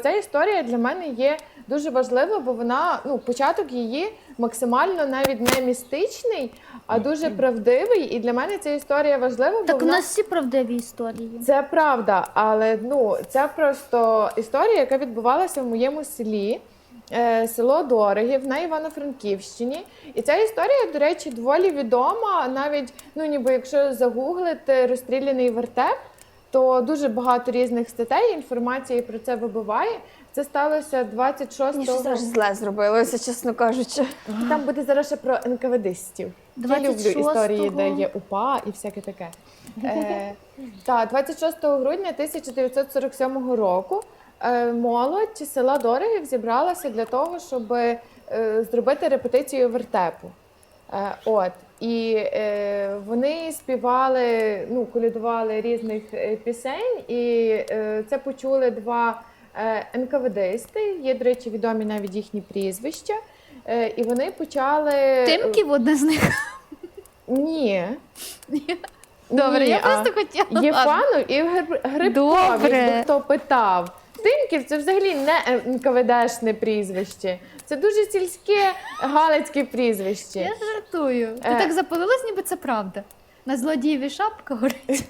Ця історія для мене є дуже важлива, бо вона ну початок її максимально навіть не містичний, а дуже правдивий. І для мене ця історія важлива, бо Так у нас всі правдиві історії. це правда, але ну це просто історія, яка відбувалася в моєму селі. е, Село Дорогів на Івано-Франківщині. І ця історія, до речі, доволі відома. Навіть ну, ніби якщо загуглити розстріляний вертеп, то дуже багато різних статей інформації про це вибиває. Це сталося 26 Мені щось аж зле зробилося, чесно кажучи. Там буде зараз ще про НКВДистів. Я люблю 26-го. історії, де є УПА і всяке таке. Е, та, 26 грудня 1947 року е, молодь села Дорогів зібралася для того, щоб е, зробити репетицію вертепу. Е, от. І е, вони співали, ну, колядували різних е, пісень, і е, це почули два е, НКВДисти. Є, до речі, відомі навіть їхні прізвища. Е, і вони почали. Тимків одне з них. Ні. Добре, Ні, я а просто хотіла. Єфанов і Гриб- Грибков, Добре. хто питав. Тимків це взагалі не НКВДшне прізвище. Це дуже сільське галицьке прізвище. Я жартую. Ти Е. так запалилась, ніби це правда. На злодієві шапка горить.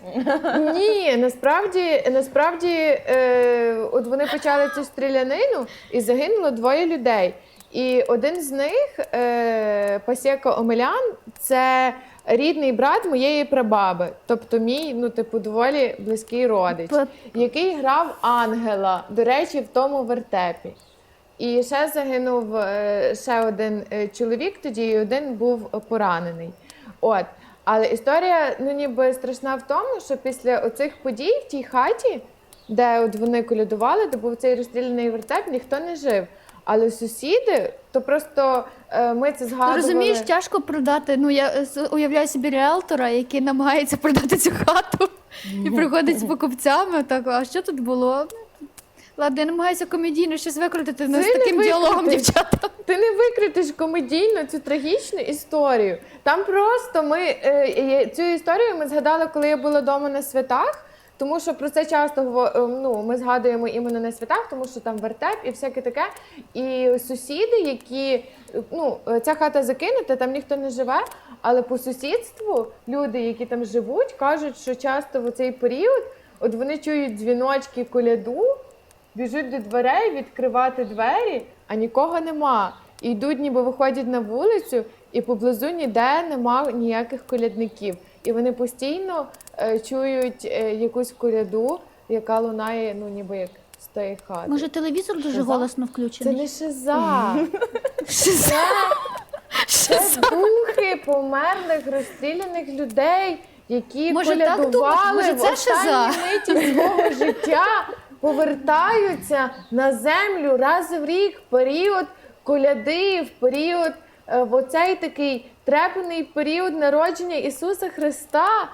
Ні, насправді, насправді, е, от вони почали цю стрілянину і загинуло двоє людей. І один з них, е, Пасєко Омелян, це рідний брат моєї прабаби, тобто мій, ну, типу, доволі близький родич, який грав ангела, до речі, в тому вертепі. І ще загинув е, ще один е, чоловік тоді, і один був поранений. От. Але історія ну ніби страшна в тому, що після оцих подій в тій хаті, де от вони колядували, де був цей розстріляний вертеп, ніхто не жив. Але сусіди, то просто е, ми це Ти згадували. розумієш, тяжко продати. Ну я е, с- уявляю собі реалтора, який намагається продати цю хату і приходить з покупцями. Так, а що тут було? Ладно, я намагаюся комедійно щось викрутити ну, Це з не таким діалогом, викрутиш. дівчата. Ти не викритиш комедійно цю трагічну історію. Там просто ми е, е, цю історію ми згадали, коли я була вдома на святах. Тому що про це часто гово- е, ну, ми згадуємо іменно на святах, тому що там вертеп і всяке таке. І сусіди, які ну е, ця хата закинута, там ніхто не живе. Але по сусідству люди, які там живуть, кажуть, що часто в цей період от вони чують дзвіночки коляду, біжуть до дверей відкривати двері, а нікого нема. І йдуть, ніби виходять на вулицю, і поблизу ніде нема ніяких колядників. І вони постійно е, чують е, якусь коляду, яка лунає, ну ніби як з тої хати. Може, телевізор дуже Шиза? голосно Це не шиза. Шиза. Це, духи померлих, розстріляних людей, які Може, колядували? Може, в останній миті свого життя, повертаються на землю раз в рік, в період коляди, в період в оцей такий трепаний період народження Ісуса Христа.